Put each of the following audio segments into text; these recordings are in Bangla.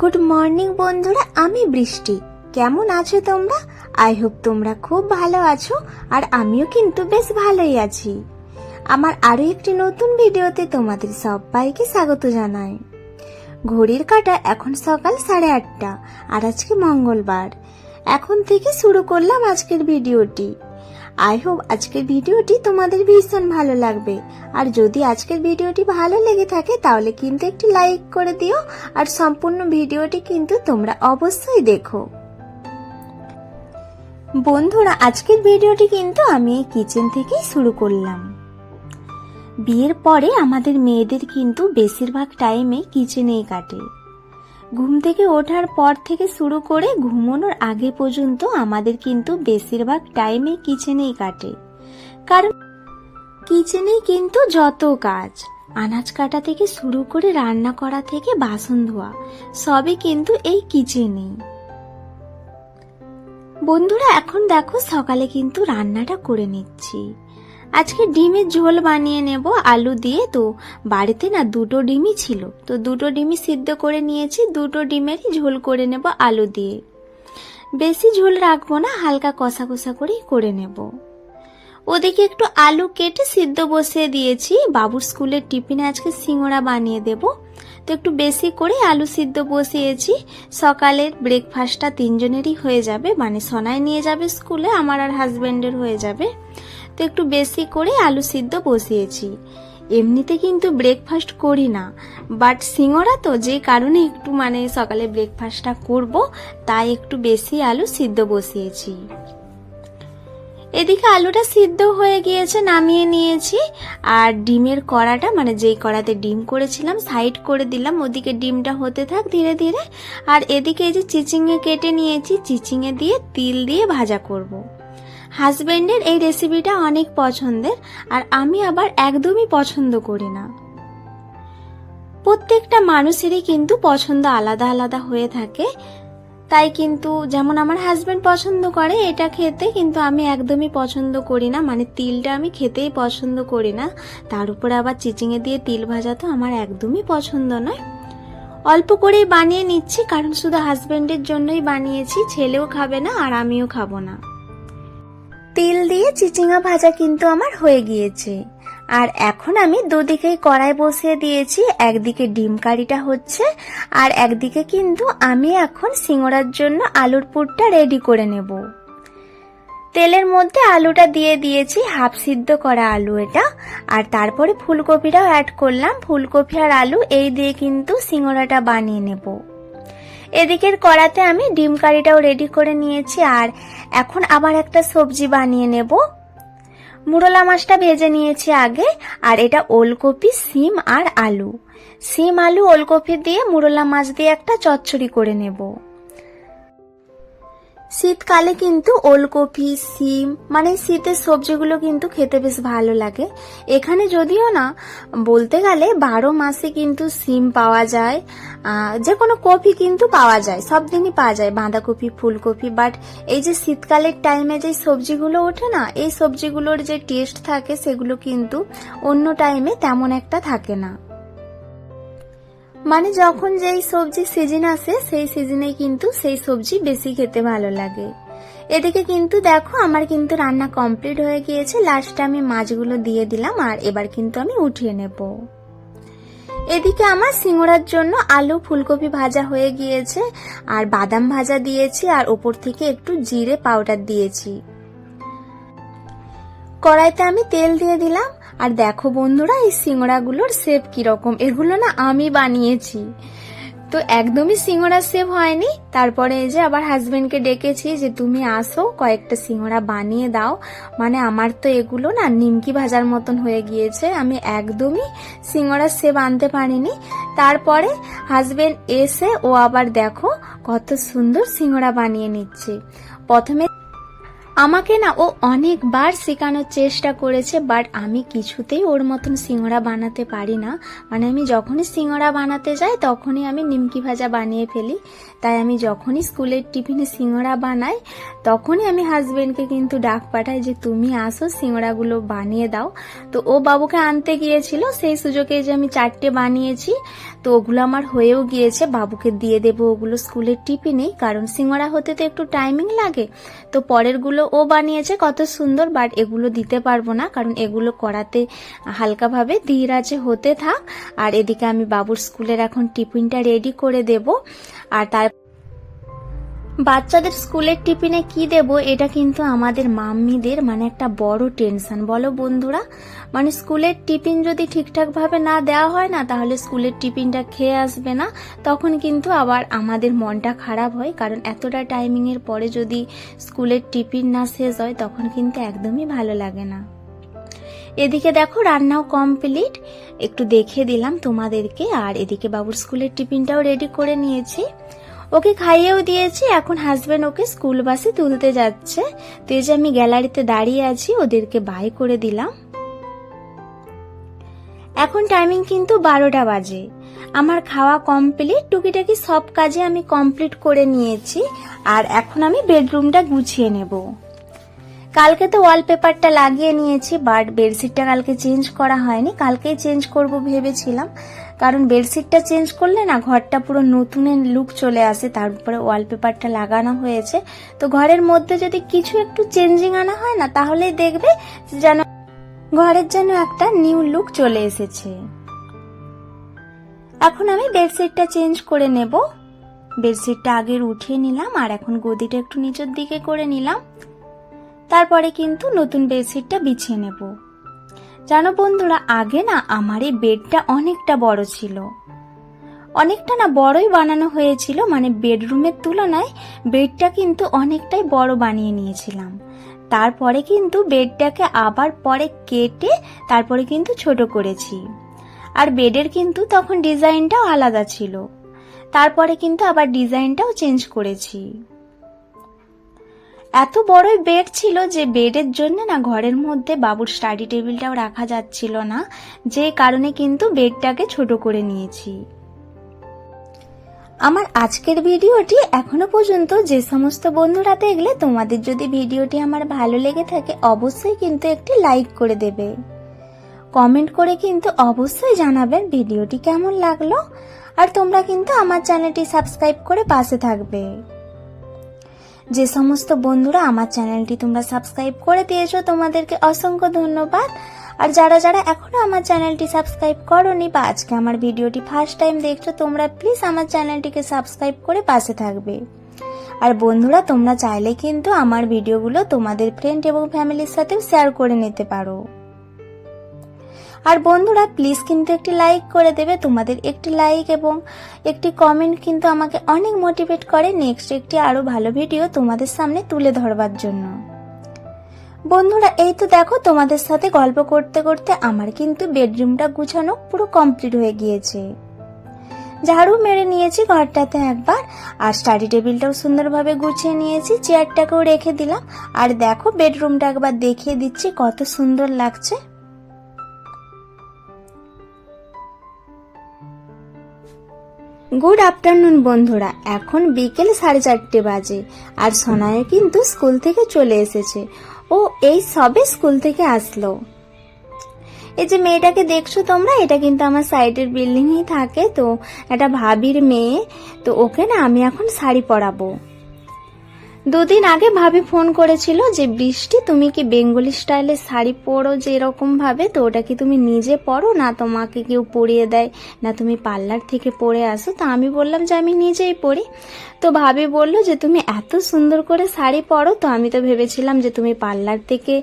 গুড মর্নিং বন্ধুরা, আমি বৃষ্টি। কেমন আছো তোমরা? আই হোপ তোমরা খুব ভালো আছো, আর আমিও কিন্তু বেশ ভালোই আছি। আমার আরও একটি নতুন ভিডিওতে তোমাদের সবাইকে স্বাগত জানাই। ঘড়ির কাটা এখন সকাল সাড়ে আটটা, আর আজকে মঙ্গলবার। এখন থেকে শুরু করলাম আজকের ভিডিওটি। আই হোপ আজকের ভিডিওটি তোমাদের ভীষণ ভালো লাগবে। আর যদি আজকের ভিডিওটি ভালো লেগে থাকে, তাহলে কিন্তু একটি লাইক করে দিও, আর সম্পূর্ণ ভিডিওটি কিন্তু তোমরা অবশ্যই দেখো। বন্ধুরা, আজকের ভিডিওটি কিন্তু আমি কিচেন থেকেই শুরু করলাম। বিয়ের পরে আমাদের মেয়েদের কিন্তু বেশিরভাগ টাইমে কিচেনেই কাটে। ঘুম থেকে ওঠার পর থেকে শুরু করে ঘুমানোর আগে পর্যন্ত আমাদের কিন্তু বেশিরভাগ টাইমে কিচেনেই কাটে। কারণ কিচেনেই কিন্তু যত কাজ, আনাজ কাটা থেকে শুরু করে রান্না করা থেকে বাসন ধোয়া, সবই কিন্তু এই কিচেনেই বন্ধুরা, এখন দেখো সকালে কিন্তু রান্নাটা করে নিচ্ছি। আজকে ডিমের ঝোল বানিয়ে নেব আলু দিয়ে। তো বাড়িতে না দুটো ডিমই ছিল। তো দুটো ডিমই সিদ্ধ করে নিয়েছি, দুটো ডিমেরই ঝোল করে নেব আলু দিয়ে। বেশি ঝোল রাখব না, হালকা কষা কষা করেই করে নেব। ওদিকে একটু আলু কেটে সিদ্ধ বসিয়ে দিয়েছি। বাবুর স্কুলের টিফিনে আজকে সিঙ্গড়া বানিয়ে দেব। তো একটু বেশি করে আলু সিদ্ধ বসিয়েছি। সকালের ব্রেকফাস্টটা তিনজনেরই হয়ে যাবে। মানে সোনায় নিয়ে যাবে স্কুলে, আমার আর হাজব্যান্ডের হয়ে যাবে। তো একটু বেশি করে আলু সিদ্ধ বসিয়েছি। এমনিতে কিন্তু ব্রেকফাস্ট করি না বাট সিঙ্গড়া তো যে কারণে একটু মানে সকালে ব্রেকফাস্টটা করব, তাই একটু বেশি আলু সিদ্ধ বসিয়েছি। এদিকে আলুটা সিদ্ধ হয়ে গিয়েছে, নামিয়ে নিয়েছি, আর ডিমের কড়াটা মানে যেই কড়াতে ডিম করেছিলাম সাইড করে দিলাম, ওদিকে ডিমটা হতে থাক ধীরে ধীরে। আর এদিকে এই যে চিচিঙে কেটে নিয়েছি, চিচিঙে দিয়ে তিল দিয়ে ভাজা করব। হাজব্যান্ডের এই রেসিপিটা অনেক পছন্দের, আর আমি আবার একদমই পছন্দ করি না। প্রত্যেকটা মানুষেরই কিন্তু পছন্দ আলাদা আলাদা হয়ে থাকে। তাই কিন্তু যেমন আমার হাজব্যান্ড পছন্দ করে, এটা খেতে কিন্তু আমি একদমই পছন্দ করি না। মানে তিলটা আমি খেতেই পছন্দ করি না। তার উপরে আবার চিচিঙে দিয়ে তিল ভাজা তো আমার একদমই পছন্দ নয়। অল্প করেই বানিয়ে নিচ্ছি, কারণ শুধু হাজব্যান্ডের জন্যই বানিয়েছি, ছেলেও খাবে না আর আমিও খাব না। তিল দিয়ে চিচিঙা ভাজা কিন্তু আমার হয়ে গিয়েছে। আর এখন আমি দুদিকেই কড়াই বসিয়ে দিয়েছি, একদিকে ডিম কারিটা হচ্ছে, আর একদিকে কিন্তু আমি এখন সিঙ্গড়ার জন্য আলুর পুরটা রেডি করে নেব। তেলের মধ্যে আলুটা দিয়ে দিয়েছি হাফ সিদ্ধ করা আলু এটা, আর তারপরে ফুলকপিটাও অ্যাড করলাম। ফুলকপি আর আলু এই দিয়ে কিন্তু সিঙ্গড়াটা বানিয়ে নেব। এদিকের কড়াতে আমি ডিম কারিটাও রেডি করে নিয়েছি, আর এখন আবার একটা সবজি বানিয়ে নেব। মুরলা মাছটা ভেজে নিয়েছি আগে, আর এটা ওলকপি, সিম আর আলু। সিম, আলু, ওলকপি দিয়ে মুরলা মাছ দিয়ে একটা চচ্চড়ি করে নেব। শীতকালে কিন্তু ওলকপি, সিম মানে শীতের সবজিগুলো কিন্তু খেতে বেশ ভালো লাগে। এখানে যদিও না, বলতে গেলে বারো মাসে কিন্তু সিম পাওয়া যায় যে কোনো কপি কিন্তু পাওয়া যায়, সব দিনই পাওয়া যায়, বাঁধাকপি, ফুলকপি বাট এই যে শীতকালের টাইমে যে সবজিগুলো ওঠে না, এই সবজিগুলোর যে টেস্ট থাকে, সেগুলো কিন্তু অন্য টাইমে তেমন একটা থাকে না। মানে যখন যেই সবজি সিজন আসে, সেই সিজনে কিন্তু সেই সবজি বেশি খেতে ভালো লাগে। এদিকে কিন্তু দেখো, আমার কিন্তু রান্না কমপ্লিট হয়ে গিয়েছে লাস্টে আমি মাছগুলো দিয়ে দিলাম, আর এবার কিন্তু আমি উঠিয়ে নেব। এদিকে আমার সিঙ্গড়ার জন্য আলু ফুলকপি ভাজা হয়ে গিয়েছে, আর বাদাম ভাজা দিয়েছি, আর ওপর থেকে একটু জিরে পাউডার দিয়েছি। কড়াইতে আমি তেল দিয়ে দিলাম আর দেখো বন্ধুরা, এই সিঙ্গড়াগুলোর শেপ কীরকম? এগুলো না আমি বানিয়েছি। তো একদমই সিঙ্গড়া সেভ হয়নি। তারপরে এই যে আবার হাজবেন্ডকে ডেকেছি যে তুমি আসো, কয়েকটা সিঙ্গড়া বানিয়ে দাও। মানে আমার তো এগুলো না নিমকি ভাজার মতন হয়ে গিয়েছে। আমি একদমই সিঙ্গড়া সেভ আনতে পারিনি। তারপরে হাজবেন্ড এসে ও আবার দেখো কত সুন্দর সিঙ্গড়া বানিয়ে নিচ্ছে। প্রথমে আমাকে না ও অনেকবার শেখানোর চেষ্টা করেছে বাট আমি কিছুতেই ওর মতন সিঙড়া বানাতে পারি না। মানে আমি যখনই সিঙড়া বানাতে যাই, তখনই আমি নিমকি ভাজা বানিয়ে ফেলি। তাই আমি যখনই স্কুলের টিফিনে সিঙ্গড়া বানাই, তখনই আমি হাজবেন্ডকে কিন্তু ডাক পাঠাই যে, তুমি আসো সিঙ্গড়াগুলো বানিয়ে দাও। তো ও বাবুকে আনতে গিয়েছিল, সেই সুযোগে যে আমি চারটে বানিয়েছি, তো ওগুলো আমার হয়েও গিয়েছে, বাবুকে দিয়ে দেবো ওগুলো স্কুলের টিফিনেই কারণ সিঙ্গড়া হতে তো একটু টাইমিং লাগে। তো পরেরগুলো ও বানিয়েছে, কত সুন্দর বাট এগুলো দিতে পারব না, কারণ এগুলো করাতে হালকাভাবে ধীর আছে হতে থাক। আর এদিকে আমি বাবুর স্কুলের এখন টিফিনটা রেডি করে দেব। আর তার বাচ্চাদের স্কুলের টিফিনে কি দেব, এটা কিন্তু আমাদের মাম্মিদের মানে একটা বড় টেনশন। বলো বন্ধুরা মানে স্কুলের টিফিন যদি ঠিকঠাকভাবে না দেওয়া হয় না, তাহলে স্কুলের টিফিনটা খেয়ে আসবে না। তখন কিন্তু আবার আমাদের মনটা খারাপ হয়, কারণ এতটা টাইমিংয়ের পরে যদি স্কুলের টিফিন না শেষ হয়, তখন কিন্তু একদমই ভালো লাগে না। এদিকে দেখো রান্নাও কমপ্লিট। একটু দেখে দিলাম তোমাদেরকে। আর এদিকে বাবুর স্কুলের টিফিনটাও রেডি করে নিয়েছি। ওকে খাইয়েও দিয়েছি, এখন হাজবেন্ড ওকে স্কুল বাসে তুলতে যাচ্ছে। তো এই যে আমি গ্যালারিতে দাঁড়িয়ে আছি, ওদেরকে বাই করে দিলাম। এখন টাইমিং কিন্তু বারোটা বাজে। আমার খাওয়া কমপ্লিট, টুকিটাকি সব কাজে আমি কমপ্লিট করে নিয়েছি। আর এখন আমি বেডরুমটা গুছিয়ে নেব। কালকে তো ওয়ালপেপারটা লাগিয়ে নিয়েছি বাট বেডশিটটা কালকে চেঞ্জ করা হয়নি। কালকেই চেঞ্জ করব ভেবেছিলাম, কারণ বেডশিটটা চেঞ্জ করলে না ঘরটা পুরো নতুনের লুক চলে আসে, তার উপরে ওয়ালপেপারটা লাগানো হয়েছে। তো ঘরের মধ্যে যদি কিছু একটু চেঞ্জিং আনা হয় না, তাহলেই দেখবে যেন ঘরের যেন একটা নিউ লুক চলে এসেছে। এখন আমি বেডশিটটা চেঞ্জ করে নেব। বেডশিটটা আগের উঠিয়ে নিলাম, আর এখন গদিটা একটু নিচের দিকে করে নিলাম। তারপরে কিন্তু নতুন বেডশিটটা বিছিয়ে নেব। জানো বন্ধুরা, আগে না আমার এই বেডটা অনেকটা বড় ছিল। অনেকটা না বড়ই বানানো হয়েছিল মানে বেডরুমের তুলনায় বেডটা কিন্তু অনেকটাই বড় বানিয়ে নিয়েছিলাম। তারপরে কিন্তু বেডটাকে আবার পরে কেটে তারপরে কিন্তু ছোট করেছি। আর বেডের কিন্তু তখন ডিজাইনটাও আলাদা ছিল। তারপরে কিন্তু আবার ডিজাইনটাও চেঞ্জ করেছি। এত বড়ই বেড ছিল যে বেডের জন্য না ঘরের মধ্যে বাবুর স্টাডি টেবিলটাও রাখা যাচ্ছিল না। যে কারণে কিন্তু বেডটাকে ছোট করে নিয়েছি। আমার আজকের ভিডিওটি এখনও পর্যন্ত যে সমস্ত বন্ধুরা দেখলে তোমাদের যদি ভিডিওটি আমার ভালো লেগে থাকে, অবশ্যই কিন্তু একটি লাইক করে দেবে। কমেন্ট করে কিন্তু অবশ্যই জানাবেন ভিডিওটি কেমন লাগল। আর তোমরা কিন্তু আমার চ্যানেলটি সাবস্ক্রাইব করে পাশে থাকবে। যে সমস্ত বন্ধুরা আমার চ্যানেলটি তোমরা সাবস্ক্রাইব করে দিয়েছ, তোমাদেরকে অসংখ্য ধন্যবাদ। আর যারা যারা এখনও আমার চ্যানেলটি সাবস্ক্রাইব করনি বা আজকে আমার ভিডিওটি ফার্স্ট টাইম দেখছ, তোমরা প্লিজ আমার চ্যানেলটিকে সাবস্ক্রাইব করে পাশে থাকবে। আর বন্ধুরা, তোমরা চাইলে কিন্তু আমার ভিডিওগুলো তোমাদের ফ্রেন্ড এবং ফ্যামিলির সাথেও শেয়ার করে নিতে পারো। আর বন্ধুরা প্লিজ কিন্তু একটি লাইক করে দেবে। তোমাদের একটি লাইক এবং একটি কমেন্ট কিন্তু আমাকে অনেক মোটিভেট করে নেক্সট একটি আরও ভালো ভিডিও তোমাদের সামনে তুলে ধরবার জন্য। বন্ধুরা, এই তো দেখো, তোমাদের সাথে গল্প করতে করতে আমার কিন্তু বেডরুমটা গুছানো পুরো কমপ্লিট হয়ে গিয়েছে। ঝাড়ু মেরে নিয়েছি ঘরটাতে একবার, আর স্টাডি টেবিলটাও সুন্দরভাবে গুছিয়ে নিয়েছি চেয়ারটাকেও রেখে দিলাম। আর দেখো বেডরুমটা একবার দেখিয়ে দিচ্ছি, কত সুন্দর লাগছে। গুড আফটারনুন বন্ধুরা। এখন বিকেল সাড়ে চারটে বাজে। আর সোনায় কিন্তু স্কুল থেকে চলে এসেছে। ও এই সবে স্কুল থেকে আসলো। এই যে মেয়েটাকে দেখছ তোমরা, এটা কিন্তু আমার সাইডের বিল্ডিংয়েই থাকে। তো একটা ভাবির মেয়ে। তো ওকে না আমি এখন শাড়ি পরাবো। দুদিন আগে ভাবি ফোন করেছিল যে, বৃষ্টি, তুমি কি বেঙ্গলি স্টাইলে শাড়ি পরো যে এরকম ভাবে? তো ওটা কি তুমি নিজে পরো না তোমাকে কেউ পরিয়ে দেয়? না তুমি পার্লার থেকে পরে আসো? তা আমি বললাম যে, আমি নিজেই পরি। তো ভাবি বলল যে, তুমি এত সুন্দর করে শাড়ি পরো তো, আমি তো ভেবেছিলাম যে তুমি পার্লার থেকে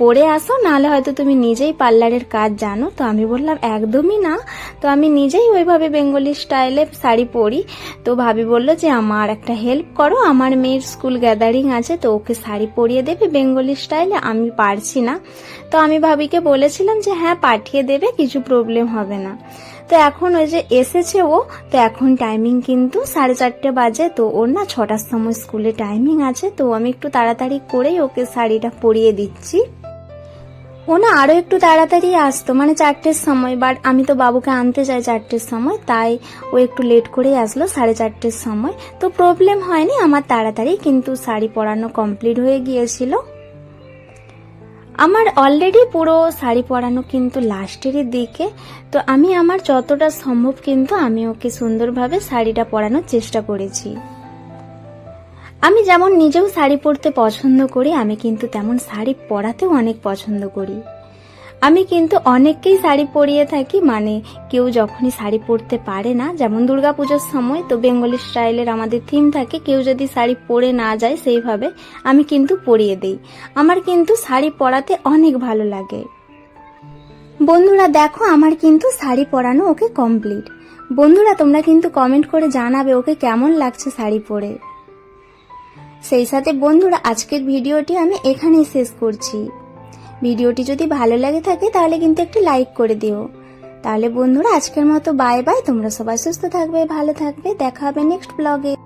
পরে আসো, নাহলে হয়তো তুমি নিজেই পার্লারের কাজ জানো। তো আমি বললাম, একদমই না। তো আমি নিজেই ওইভাবে বেঙ্গলি স্টাইলে শাড়ি পরি। তো ভাবি বলল যে, আমার একটা হেল্প করো, আমার মেয়ের স্কুল গ্যাদারিং আছে, তো ওকে শাড়ি পরিয়ে দেবে বেঙ্গলি স্টাইলে, আমি পারছি না। তো আমি ভাবিকে বলেছিলাম যে হ্যাঁ পাঠিয়ে দেবে, কিছু প্রবলেম হবে না। তো এখন ওই যে এসেছে ও, তো এখন টাইমিং কিন্তু সাড়ে চারটে বাজে, তো ওর না ছটার সময় স্কুলে টাইমিং আছে, তো আমি একটু তাড়াতাড়ি করেই ওকে শাড়িটা পরিয়ে দিচ্ছি। ও না আরও একটু তাড়াতাড়ি আসতো মানে চারটের সময় বাট আমি তো বাবুকে আনতে চাই চারটের সময়, তাই ও একটু লেট করেই আসলো সাড়ে চারটের সময়। তো প্রবলেম হয়নি, আমার তাড়াতাড়ি কিন্তু শাড়ি পরানো কমপ্লিট হয়ে গিয়েছিল। আমার অলরেডি পুরো শাড়ি পরানো কিন্তু লাস্টেরই দিকে, তো আমি আমার যতটা সম্ভব কিন্তু আমি ওকে সুন্দরভাবে শাড়িটা পরানোর চেষ্টা করেছি। আমি যেমন নিজেও শাড়ি পরতে পছন্দ করি, আমি কিন্তু তেমন শাড়ি পরাতেও অনেক পছন্দ করি। আমি কিন্তু অনেককেই শাড়ি পরিয়ে থাকি মানে কেউ যখনই শাড়ি পরতে পারে না, যেমন দুর্গাপুজোর সময় তো বেঙ্গলি স্টাইলের আমাদের থিম থাকে, কেউ যদি শাড়ি পরে না যায় সেইভাবে আমি কিন্তু পরিয়ে দেই। আমার কিন্তু শাড়ি পরাতে অনেক ভালো লাগে। বন্ধুরা, দেখো আমার কিন্তু শাড়ি পরানো ওকে কমপ্লিট বন্ধুরা, তোমরা কিন্তু কমেন্ট করে জানাবে ওকে কেমন লাগছে শাড়ি পরে। সেই সাথে বন্ধুরা, আজকের ভিডিওটি আমি এখানেই শেষ করছি। ভিডিওটি যদি ভালো লাগে থাকে, তাহলে কিন্তু একটি লাইক করে দিও। তাহলে বন্ধুরা, আজকের মতো বাই বাই। তোমরা সবাই সুস্থ থাকবে, ভালো থাকবে। দেখা হবে নেক্সট ব্লগে।